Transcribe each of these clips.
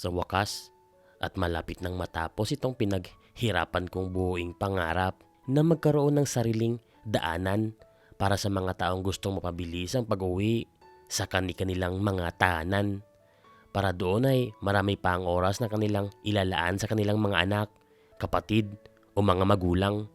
Sa wakas, at malapit nang matapos itong pinaghirapan kong buuing pangarap na magkaroon ng sariling daanan para sa mga taong gustong mapabilis ang pag-uwi sa kani-kanilang mga tahanan. Para doon ay marami pa ang oras na kanilang ilalaan sa kanilang mga anak, kapatid o mga magulang.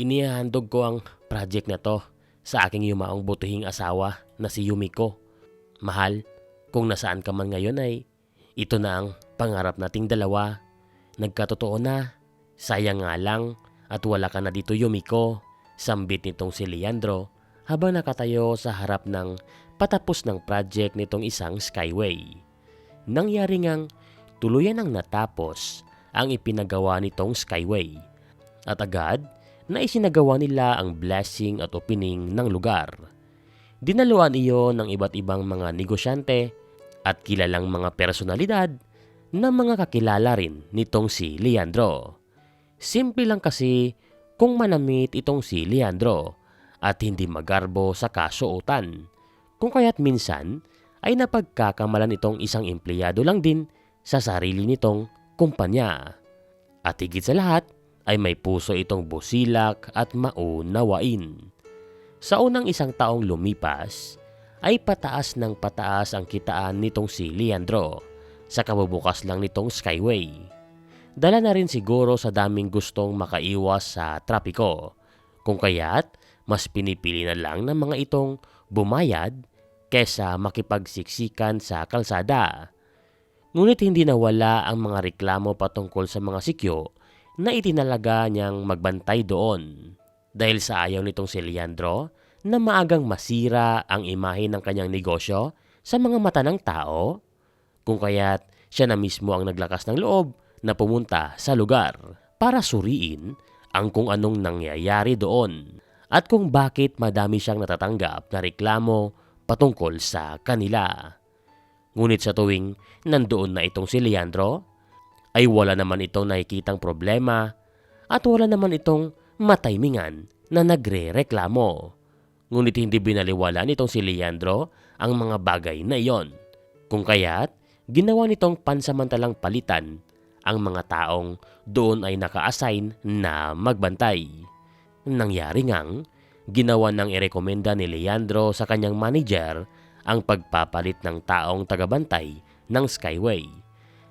Inihahandog ko ang project na to sa aking yumaong butuhing asawa na si Yumiko. Mahal, kung nasaan ka man ngayon ay ito na ang pangarap nating dalawa. Nagkatotoo na. Sayang nga lang at wala ka na dito Yumiko. Sambit nitong si Leandro habang nakatayo sa harap ng patapos ng project nitong isang skyway. Nangyari ngang tuluyan ang natapos ang ipinagawa nitong skyway. At agad na isinagawa nila ang blessing at opening ng lugar. Dinaluan iyon ng iba't ibang mga negosyante at kilalang mga personalidad na mga kakilala rin nitong si Leandro. Simple lang kasi kung manamit itong si Leandro at hindi magarbo sa kasuotan. Kung kaya't minsan ay napagkakamalan itong isang empleyado lang din sa sarili nitong kumpanya. At higit sa lahat ay may puso itong busilak at maunawain. Sa unang isang taong lumipas, ay pataas ng pataas ang kitaan nitong si Leandro sa kabubukas lang nitong Skyway. Dala na rin siguro sa daming gustong makaiwas sa trapiko, kung kaya't mas pinipili na lang ng mga itong bumayad kesa makipagsiksikan sa kalsada. Ngunit hindi nawala ang mga reklamo patungkol sa mga sikyo na itinalaga niyang magbantay doon. Dahil sa ayaw nitong si Leandro na maagang masira ang imahe ng kanyang negosyo sa mga mata ng tao, kung kaya't siya na mismo ang naglakas ng loob na pumunta sa lugar para suriin ang kung anong nangyayari doon at kung bakit madami siyang natatanggap na reklamo patungkol sa kanila. Ngunit sa tuwing nandoon na itong si Leandro, ay wala naman itong nakikitang problema at wala naman itong mataymingan na nagre-reklamo. Ngunit hindi binaliwala nitong si Leandro ang mga bagay na iyon. Kung kaya't ginawa nitong pansamantalang palitan ang mga taong doon ay naka-assign na magbantay. Nangyari ngang ginawa ng irekomenda ni Leandro sa kanyang manager ang pagpapalit ng taong tagabantay ng Skyway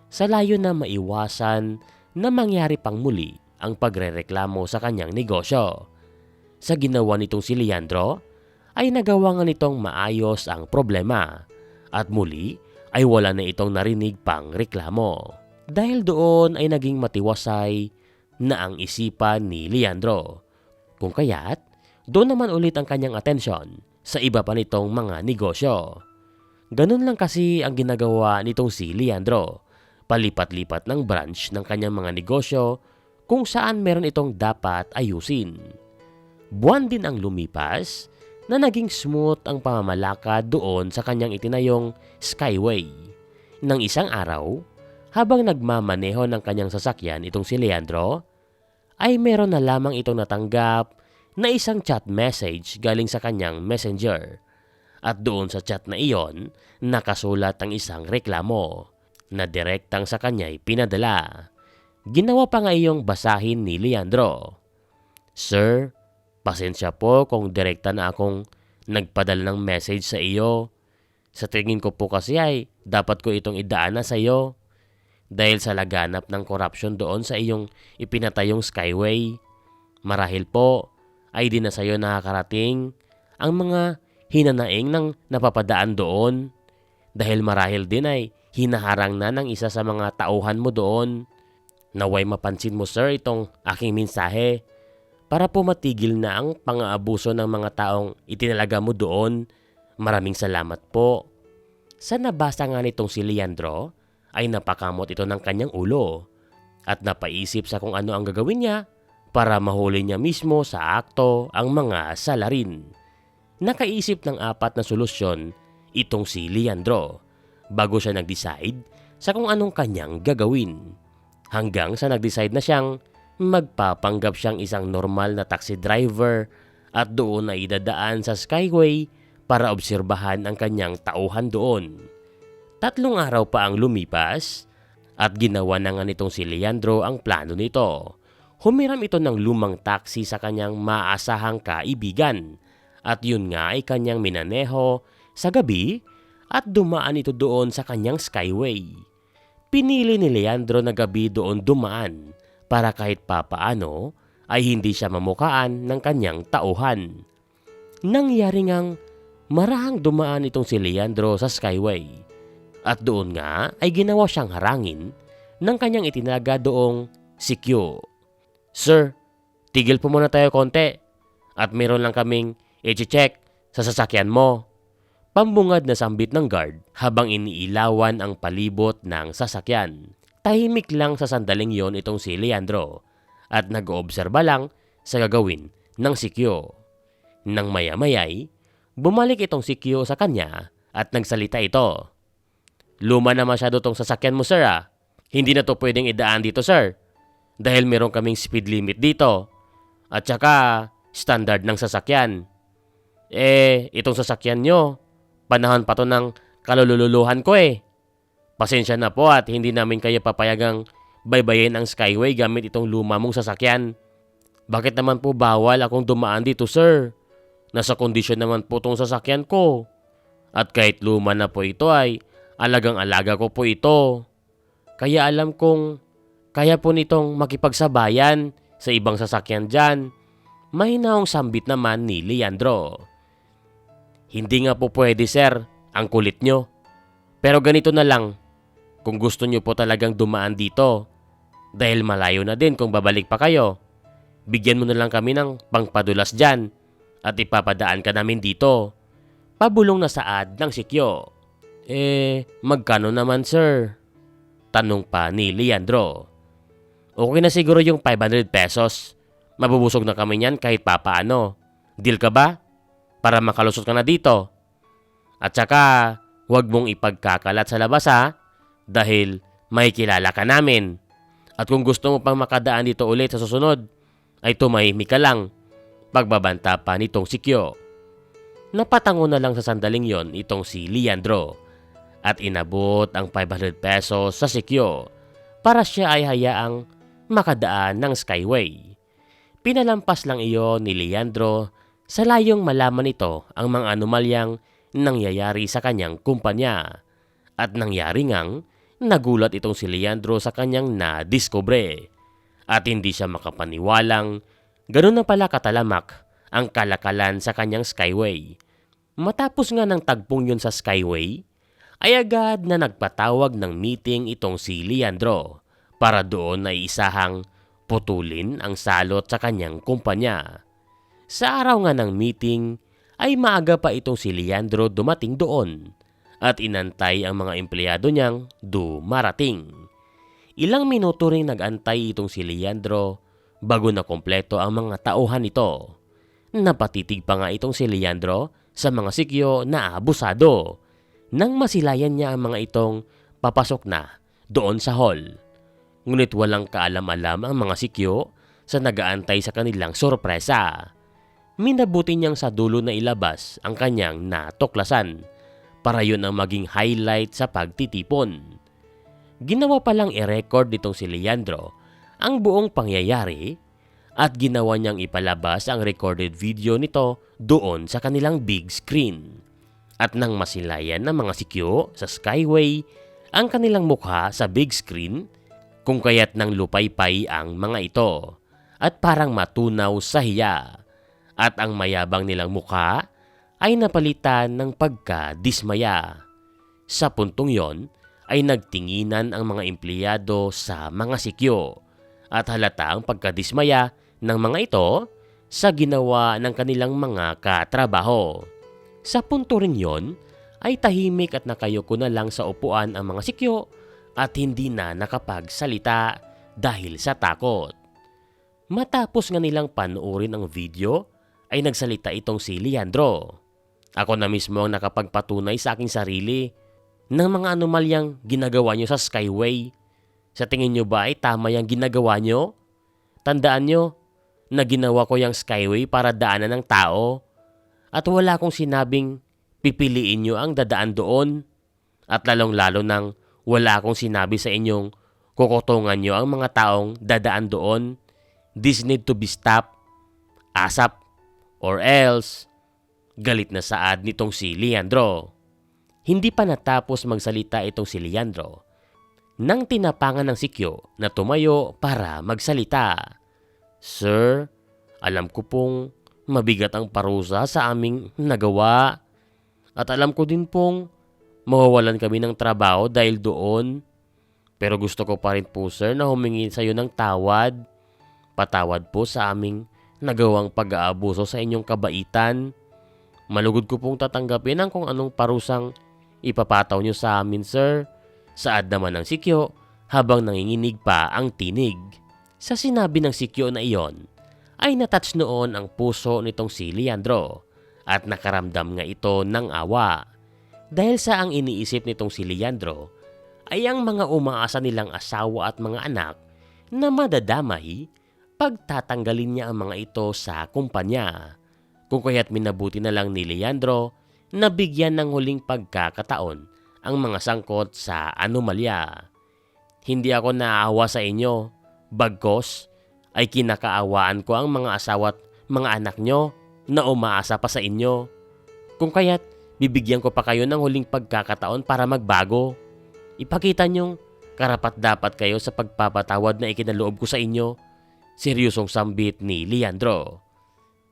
sa layo na maiwasan na mangyari pang muli ang pagrereklamo sa kanyang negosyo. Sa ginawa nitong si Leandro, ay nagawa nga nitong maayos ang problema at muli ay wala na itong narinig pang reklamo. Dahil doon ay naging matiwasay na ang isipan ni Leandro. Kung kaya't, doon naman ulit ang kanyang atensyon sa iba pa nitong mga negosyo. Ganun lang kasi ang ginagawa nitong si Leandro. Palipat-lipat ng branch ng kanyang mga negosyo kung saan meron itong dapat ayusin. Buwan din ang lumipas na naging smooth ang pamamalakad doon sa kanyang itinayong Skyway. Nang isang araw, habang nagmamaneho ng kanyang sasakyan itong si Leandro, ay meron na lamang itong natanggap na isang chat message galing sa kanyang messenger. At doon sa chat na iyon, nakasulat ang isang reklamo na direktang sa kanya'y pinadala. Ginawa pa nga iyong basahin ni Leandro. Sir, pasensya po kung direkta na akong nagpadala ng message sa iyo. Sa tingin ko po kasi ay dapat ko itong idaan na sa iyo. Dahil sa laganap ng korupsyon doon sa iyong ipinatayong Skyway. Marahil po ay di na sa iyo nakakarating ang mga hinanaing ng napapadaan doon. Dahil marahil din ay hinaharang na ng isa sa mga tauhan mo doon. Naway mapansin mo sir itong aking mensahe para po matigil na ang pang-aabuso ng mga taong itinalaga mo doon. Maraming salamat po. Sa nabasa nga nitong si Leandro ay napakamot ito ng kanyang ulo at napaisip sa kung ano ang gagawin niya para mahuli niya mismo sa akto ang mga salarin. Nakaisip ng apat na solusyon itong si Leandro bago siya nag-decide sa kung anong kanyang gagawin. Hanggang sa nag-decide na siyang magpapanggap siyang isang normal na taxi driver at doon na idadaan sa Skyway para obserbahan ang kanyang tauhan doon. Tatlong araw pa ang lumipas At ginawa na nga nitong si Leandro ang plano nito. Humiram ito ng lumang taxi sa kanyang maasahang kaibigan. At yun nga ay kanyang minaneho sa gabi at dumaan ito doon sa kanyang skyway. Pinili ni Leandro na gabi doon dumaan para kahit papaano ay hindi siya mamukaan ng kanyang tauhan. Nangyari ngang marahang dumaan itong si Leandro sa skyway. At doon nga ay ginawa siyang harangin ng kanyang itinaga doong si Q. Sir, tigil po muna tayo konti at meron lang kaming i-check sa sasakyan mo. Pambungad na sambit ng guard habang iniilawan ang palibot ng sasakyan. Tahimik lang sa sandaling yon itong si Leandro at nag-oobserba lang sa gagawin ng si Kyo. Nang maya-mayay, bumalik itong si Kyo sa kanya at nagsalita ito. Luma na masyado tong sasakyan mo sir ah. Hindi na to pwedeng idaan dito sir. Dahil meron kaming speed limit dito. At saka standard ng sasakyan. Eh, itong sasakyan nyo, panahon pa to ng kalululuhan ko eh. Pasensya na po at hindi namin kayo papayagang baybayin ang Skyway gamit itong luma mong sasakyan. Bakit naman po bawal akong dumaan dito sir? Nasa kondisyon naman po tong sasakyan ko. At kahit luma na po ito ay alagang alaga ko po ito. Kaya alam kong kaya po nitong makipagsabayan sa ibang sasakyan dyan. Mahinaong sambit naman ni Leandro. Hindi nga po pwede sir, ang kulit nyo. Pero ganito na lang, kung gusto nyo po talagang dumaan dito, dahil malayo na din kung babalik pa kayo, bigyan mo na lang kami ng pangpadulas dyan at ipapadaan ka namin dito. Pabulong na saad ng sikyo. Eh, magkano naman sir? Tanong pa ni Leandro. Okay na siguro yung 500 pesos. Mabubusog na kami niyan kahit papaano. Deal ka ba? Para makalusot ka na dito. At saka, huwag mong ipagkakalat sa labas ha. Dahil may kilala ka namin. At kung gusto mo pang makadaan dito ulit sa susunod, ay tumahimik ka lang. Pagbabanta pa nitong si Kyo. Napatango na lang sa sandaling yon itong si Leandro at inabot ang 500 pesos sa sikyo para siya ay hayaang makadaan ng Skyway. Pinalampas lang iyon ni Leandro sa layong malaman ito ang mga anomalyang nangyayari sa kanyang kumpanya. At nangyari ngang nagulat itong si Leandro sa kanyang nadiskubre. At hindi siya makapaniwalang ganun na pala katalamak ang kalakalan sa kanyang Skyway. Matapos nga ng tagpong yun sa Skyway, ay agad na nagpatawag ng meeting itong si Leandro para doon ay isahang putulin ang salot sa kanyang kumpanya. Sa araw nga ng meeting ay maaga pa itong si Leandro dumating doon at inantay ang mga empleyado niyang dumarating. Ilang minuto ring nagantay itong si Leandro bago na kompleto ang mga tauhan nito. Napatitig pa nga itong si Leandro sa mga sikyo na abusado nang masilayan niya ang mga itong papasok na doon sa hall. Ngunit walang kaalam-alam ang mga sikyo sa nagaantay sa kanilang sorpresa. Minabuti niyang sa dulo na ilabas ang kanyang natuklasan para yun ang maging highlight sa pagtitipon. Ginawa palang i-record nitong si Leandro ang buong pangyayari at ginawa niyang ipalabas ang recorded video nito doon sa kanilang big screen. At nang masilayan ng mga sikyo sa Skyway ang kanilang mukha sa big screen, kung kaya't nang lupaypay ang mga ito at parang matunaw sa hiya. At ang mayabang nilang mukha ay napalitan ng pagka-dismaya. Sa puntong yon ay nagtinginan ang mga empleyado sa mga sikyo at halata ang pagkadismaya ng mga ito sa ginawa ng kanilang mga katrabaho. Sa punto rin yon, ay tahimik at nakayoko na lang sa upuan ang mga sikyo at hindi na nakapagsalita dahil sa takot. Matapos nga nilang panoorin ang video, ay nagsalita itong si Leandro. Ako na mismo ang nakapagpatunay sa aking sarili ng mga anomalyang ginagawa nyo sa Skyway. Sa tingin nyo ba ay tama yung ginagawa nyo? Tandaan nyo na ginawa ko yung Skyway para daanan ng tao at wala akong sinabing pipiliin nyo ang dadaan doon. At lalong lalo nang wala akong sinabi sa inyong kukutungan nyo ang mga taong dadaan doon. This need to be stopped. ASAP. Or else, galit na saad nitong si Leandro. Hindi pa natapos magsalita itong si Leandro nang tinapangan ng sikyo na tumayo para magsalita. Sir, alam ko pong mabigat ang parusa sa aming nagawa. At alam ko din pong mawawalan kami ng trabaho dahil doon. Pero gusto ko pa rin po sir na humingi sa iyo ng tawad. Patawad po sa aming nagawang pag-aabuso sa inyong kabaitan. Malugod ko pong tatanggapin ang kung anong parusang ipapataw niyo sa amin sir. Saad naman ng sikyo habang nanginginig pa ang tinig. Sa sinabi ng sikyo na iyon, ay natouch noon ang puso nitong si Leandro at nakaramdam nga ito ng awa. Dahil sa ang iniisip nitong si Leandro ay ang mga umaasa nilang asawa at mga anak na madadamay pagtatanggalin niya ang mga ito sa kumpanya. Kung kaya't minabuti na lang ni Leandro na bigyan ng huling pagkakataon ang mga sangkot sa anomalya. Hindi ako naawa sa inyo, bagkos ay kinakaawaan ko ang mga asawa at mga anak nyo na umaasa pa sa inyo. Kung kaya't bibigyan ko pa kayo ng huling pagkakataon para magbago. Ipakita nyong karapat dapat kayo sa pagpapatawad na ikinaloob ko sa inyo. Seryosong sambit ni Leandro.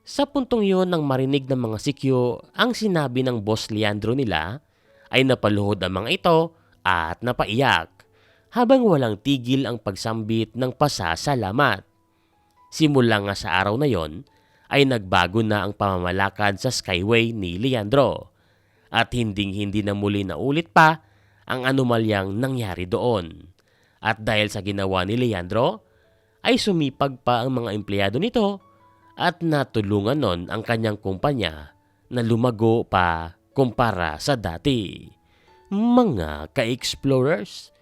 Sa puntong yun nang marinig ng mga sikyo ang sinabi ng boss Leandro nila ay napaluhod ang mga ito at napaiyak habang walang tigil ang pagsambit ng pasasalamat. Simula nga sa araw na yon ay nagbago na ang pamamalakad sa Skyway ni Leandro at hinding hindi na muli na ulit pa ang anomalyang nangyari doon. At dahil sa ginawa ni Leandro, ay sumipag pa ang mga empleyado nito at natulungan nun ang kanyang kumpanya na lumago pa kumpara sa dati. Mga ka-explorers,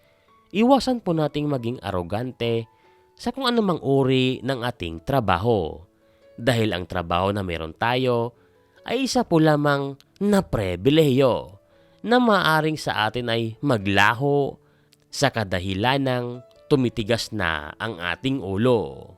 iwasan po nating maging arogante sa kung anumang uri ng ating trabaho. Dahil ang trabaho na meron tayo ay isa po lamang na prebileyo na maaring sa atin ay maglaho sa kadahilanang tumitigas na ang ating ulo.